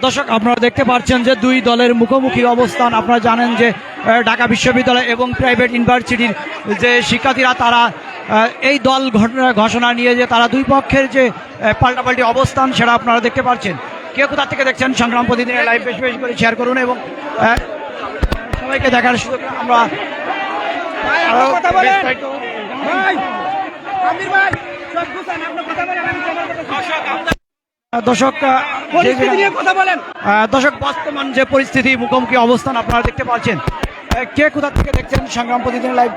দর্শক আপনারা দেখতে পাচ্ছেন যে দুই দলের মুখোমুখি অবস্থান। আপনারা জানেন যে ঢাকা বিশ্ববিদ্যালয় এবং প্রাইভেট ইউনিভার্সিটির যে শিক্ষার্থীরা তারা এই দল ঘটনা- ঘোষণা নিয়ে যে তারা দুই পক্ষের যে পাল্টাপাল্টি অবস্থান সেটা আপনারা দেখতে পাচ্ছেন। কে কোথা থেকে দেখছেন? সংগ্রাম প্রতিদিনের লাইভ বেশি বেশি করে শেয়ার করুন এবং সবাইকে দেখার সুযোগ আমরা আরও কথা বলেন। দর্শক আহ, যে নিয়ে কথা বলেন। আহ, দর্শক বর্তমান যে পরিস্থিতি মুখোমুখি অবস্থান আপনারা দেখতে পাচ্ছেন। কে কোথা থেকে দেখছেন সংগ্রাম প্রতিদিন লাইভ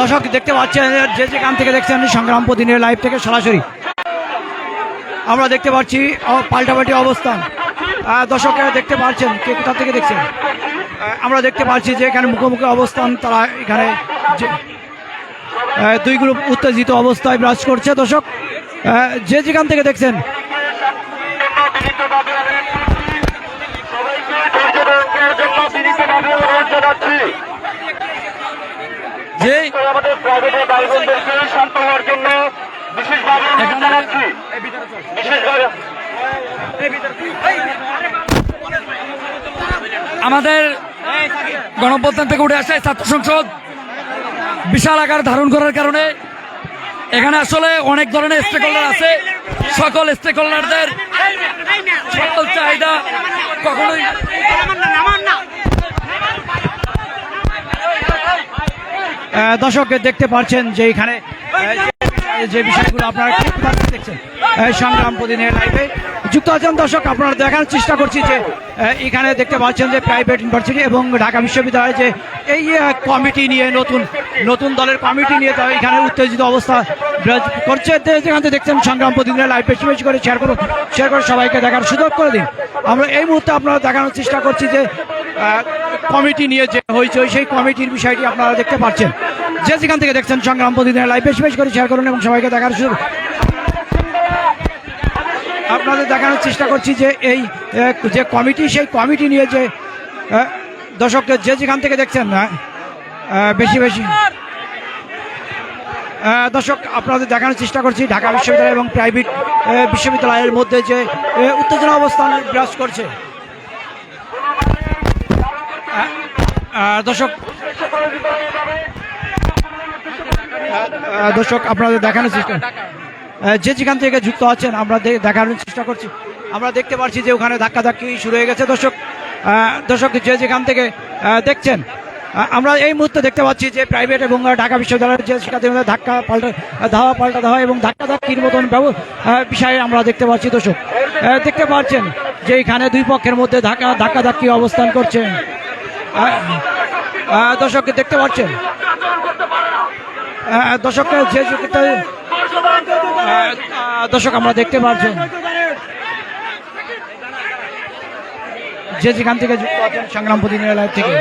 দর্শক, দেখতে পাচ্ছেন, যে যেখান থেকে দেখছেন, সংগ্রাম প্রতিদিনের লাইভ থেকে সরাসরি। আমরা দেখতে পাচ্ছি পাল্টাপাল্টি অবস্থান। দর্শকেরা দেখতে পাচ্ছেন, কে কোথা থেকে দেখছেন? আমরা দেখতে পাচ্ছি যে এখানে মুখোমুখি অবস্থান, তারা এখানে দুই গ্রুপ উত্তেজিত অবস্থায় বিরাজ করছে। দর্শক যে যেখান থেকে দেখছেন। বিশেষভাবে আমাদের গণপ্রধান থেকে উঠে আসে ছাত্র সংসদ। বিশাল আকার ধারণ করার কারণে এখানে আসলে অনেক ধরনের স্টেক হোল্ডার আছে। সকল স্টেক হোল্ডারদের সকল চাহিদা কখনোই দর্শক দেখতে পাচ্ছেন যে এখানে যে- বিষয়গুলো আপনারা দেখছেন? সংগ্রাম প্রতিদিনের লাইভে যুক্ত আছেন দর্শক, আপনারা দেখার চেষ্টা করছি যে এখানে দেখতে পাচ্ছেন যে প্রাইভেট ইউনিভার্সিটি এবং ঢাকা বিশ্ববিদ্যালয় যে এই কমিটি নিয়ে নতুন নতুন দলের কমিটি নিয়ে এখানে উত্তেজিত অবস্থা করছে। যেখান দেখছেন সংগ্রাম প্রতিদিনের লাইভ বেশি বেশি করে শেয়ার করুন শেয়ার করে সবাইকে দেখার সুযোগ করে দিন। আমরা এই মুহূর্তে আপনারা দেখানোর চেষ্টা করছি যে কমিটি নিয়ে যে হয়েছে সেই কমিটির বিষয়টি আপনারা দেখতে পাচ্ছেন। যে যেখান থেকে দেখছেন সংগ্রাম প্রতিদিনের লাইভ বেশি বেশি করে শেয়ার করুন এবং সবাইকে দেখার সুযোগ। আপনাদের দেখানোর চেষ্টা করছি যে এই যে কমিটি সেই কমিটি নিয়ে যে দর্শককে যে যেখান থেকে দেখছেন আহ, বেশি বেশি। দর্শক আপনাদের দেখানোর চেষ্টা করছি ঢাকা বিশ্ববিদ্যালয় এবং প্রাইভেট বিশ্ববিদ্যালয়ের মধ্যে যে উত্তেজনা অবস্থান বিরাজ করছে। দর্শক দর্শক আপনাদের দেখানোর চেষ্টা যে যেখান থেকে যুক্ত আছেন আমরা দেখানোর চেষ্টা করছি। আমরা দেখতে পাচ্ছি যে ওখানে ধাক্কাধাক্কি শুরু হয়ে গেছে দর্শক। দর্শক যে যেখান থেকে দেখছেন আমরা এই মুহূর্তে দেখতে পাচ্ছি যে প্রাইভেট এবং ঢাকা বিশ্ববিদ্যালয়ের যে শিক্ষার্থীদের ধাক্কা পাল্টা ধাওয়া পাল্টা ধাওয়া এবং ধাক্কা ধাক্কির মতন বিষয়ে আমরা দেখতে পাচ্ছি দর্শক। দেখতে পাচ্ছেন যে এখানে দুই পক্ষের মধ্যে ধাক্কা ধাক্কা ধাক্কি অবস্থান করছে। আহ, আহ, দর্শক দেখতে পাচ্ছেন। আহ, দর্শক যে দর্শক আমরা দেখতে পাচ্ছেন। যে যেখান থেকে যুক্ত আছেন সংগ্রাম প্রতিনিধি লাইভ থেকে।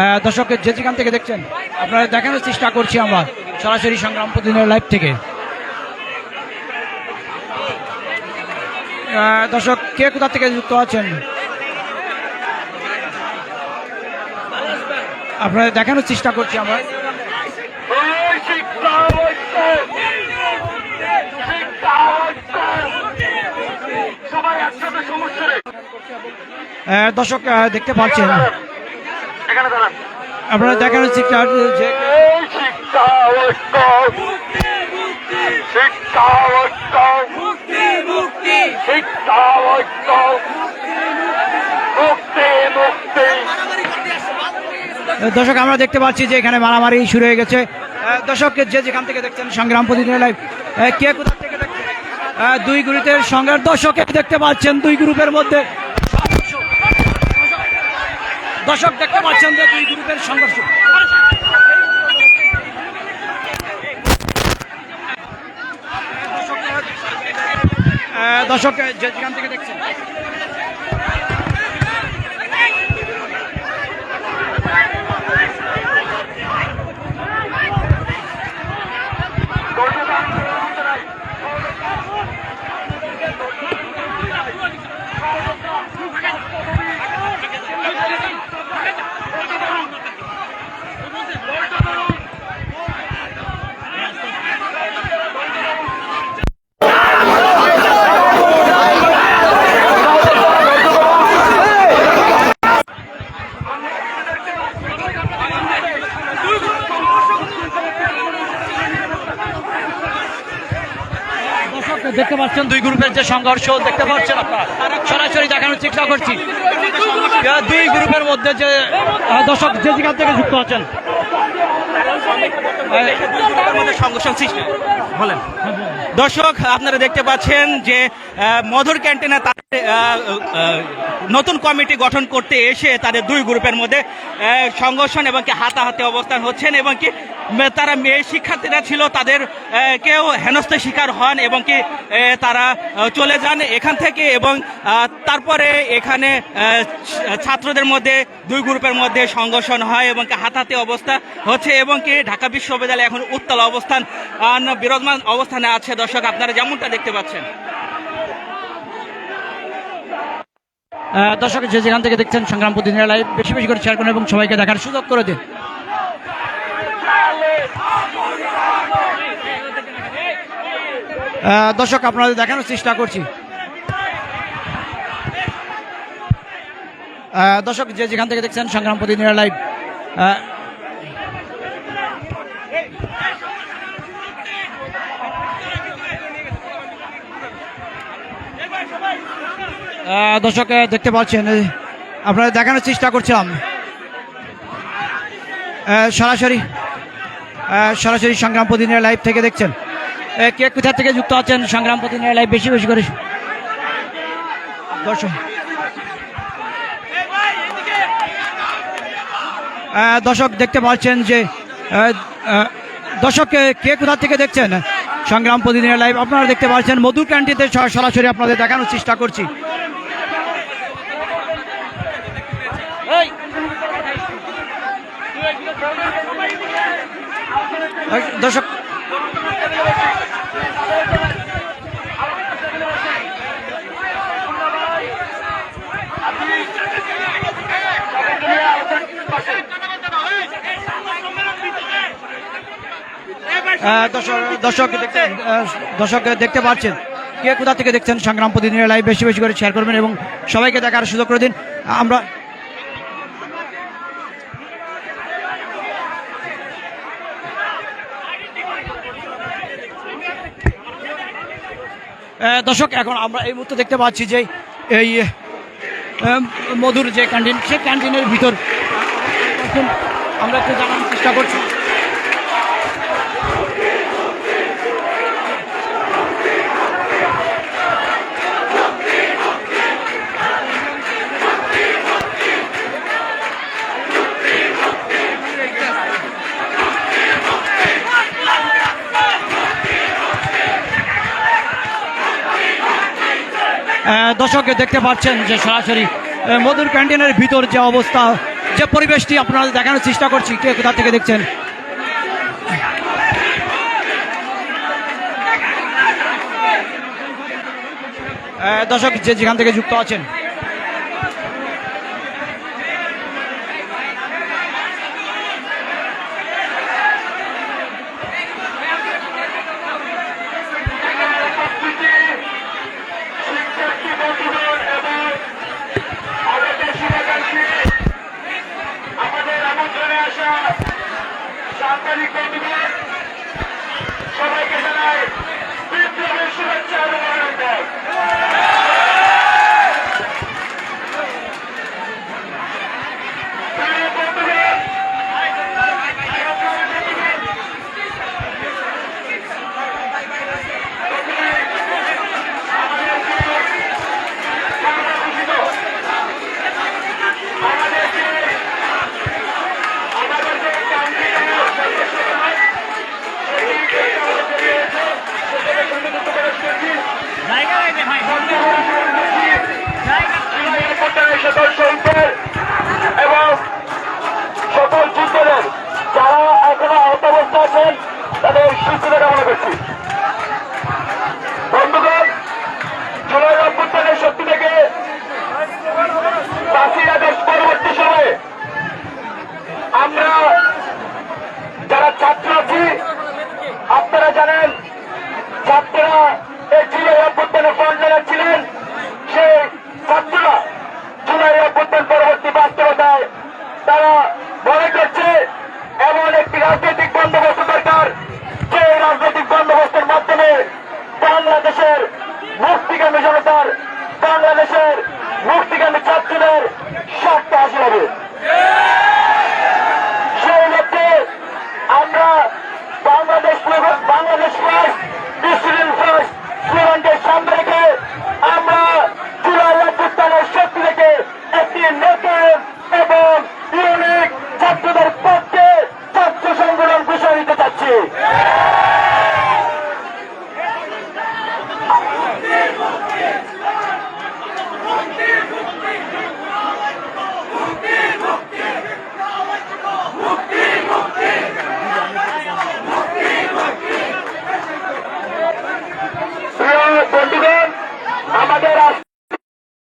আহ, দর্শক যে যেখান থেকে দেখছেন আপনারা দেখানোর চেষ্টা করছি আমরা সরাসরি সংগ্রাম প্রতিনিধি লাইভ থেকে। দর্শক কে কোথা থেকে যুক্ত আছেন? আপনারা দেখানোর চেষ্টা করছি আমরা। দর্শক দেখতে পাচ্ছেন। আপনারা দেখানোর চেষ্টা যে শিক্ষা দর্শক, আমরা দেখতে পাচ্ছি যে এখানে মারামারি শুরু হয়ে গেছে। দর্শককে যে যেখান থেকে দেখছেন সংগ্রাম প্রতিদিনের লাইভ কে কোথা থেকে দেখছেন? দুই গ্রুপের সংগ্রাম দর্শকে দেখতে পাচ্ছেন দুই গ্রুপের মধ্যে দর্শক, দেখতে পাচ্ছেন যে দুই গ্রুপের সংঘর্ষ। দর্শক যেখান থেকে দেখছেন দেখতে পাচ্ছেন দুই গ্রুপের যে সংঘর্ষ দেখতে পাচ্ছেন আপনারা? সরাসরি দেখানোর চেষ্টা করছি। দুই গ্রুপের মধ্যে যে দর্শক যে যেখান থেকে যুক্ত আছেন। দর্শক আপনারা দেখতে পাচ্ছেন যে মধুর ক্যান্টিনে নতুন কমিটি গঠন করতে এসে তাদের দুই গ্রুপের মধ্যে সংঘর্ষণ এবং কি হাতাহাতি অবস্থান হচ্ছেন এবং কি তারা মেয়ে শিক্ষার্থীরা ছিল, তাদের কেউ হেনস্থ শিকার হন এবং কি তারা চলে যান এখান থেকে এবং তারপরে এখানে ছাত্রদের মধ্যে, দুই গ্রুপের মধ্যে সংঘর্ষণ হয় এবং কি হাতাহাতি অবস্থা হচ্ছে এবং কি ঢাকা বিশ্ববিদ্যালয় এখন উত্তাল অবস্থান বিরাজমান অবস্থানে আছে। দর্শক, আপনারা যেমনটা দেখতে পাচ্ছেন। দর্শক যে যেখান থেকে দেখছেন সংগ্রাম প্রতিদিনের লাইভ বেশি বেশি করে শেয়ার করুন এবং সবাইকে দেখার সুযোগ করে দিন। দর্শক আপনাদের দেখানোর চেষ্টা করছি। দর্শক যে যেখান থেকে দেখছেন সংগ্রাম প্রতিদিনের লাইভ আহ, দর্শক দেখতে পাচ্ছেন আপনারা দেখানোর চেষ্টা করছিলাম। সরাসরি সরাসরি সংগ্রাম প্রতিদিনের লাইভ থেকে দেখছেন। কে কোথা থেকে যুক্ত আছেন সংগ্রাম প্রতিদিনের লাইভ বেশি বেশি করে? দর্শক। দর্শক দেখতে পাচ্ছেন যে দর্শক কে কোথা থেকে দেখছেন? সংগ্রাম প্রতিদিনের লাইভ আপনারা দেখতে পাচ্ছেন। মধুর ক্যান্টিতে সরাসরি আপনাদের দেখানোর চেষ্টা করছি। দর্শক দর্শক দর্শক দেখতে পাচ্ছেন। কে কোথা থেকে দেখছেন সংগ্রাম প্রতিদিনের লাইভ বেশি বেশি করে শেয়ার করবেন এবং সবাইকে দেখার সুযোগ করে দিন। আমরা দর্শক, এখন আমরা এই মুহূর্তে দেখতে পাচ্ছি যে এই মধুর যে ক্যান্টিন সেই ক্যান্টিনের ভিতর আমরা একটু জানানোর চেষ্টা করছি। দর্শক দেখতে পাচ্ছেন যে সরাসরি মধুর ক্যান্টিনের ভিতর যে অবস্থা, যে পরিবেশটি আপনারা দেখানোর চেষ্টা করছি, কে কোথা থেকে দেখছেন? দর্শক যে যেখান থেকে যুক্ত আছেন সাংবাদিক বন্ধুগণ আছি। আপনারা জানেন, ছাত্ররা এই জুলাই অভ্যুত্থানে প্রাণ জানাচ্ছিলেন সেই ছাত্ররা জুলাই অভ্যুত্থান পরবর্তী বাস্তবতায় তারা মনে করছে, এমন একটি রাজনৈতিক বন্দোবস্ত দরকার যে রাজনৈতিক বন্দোবস্তের মাধ্যমে বাংলাদেশের মুক্তিগামী জনতার বাংলাদেশের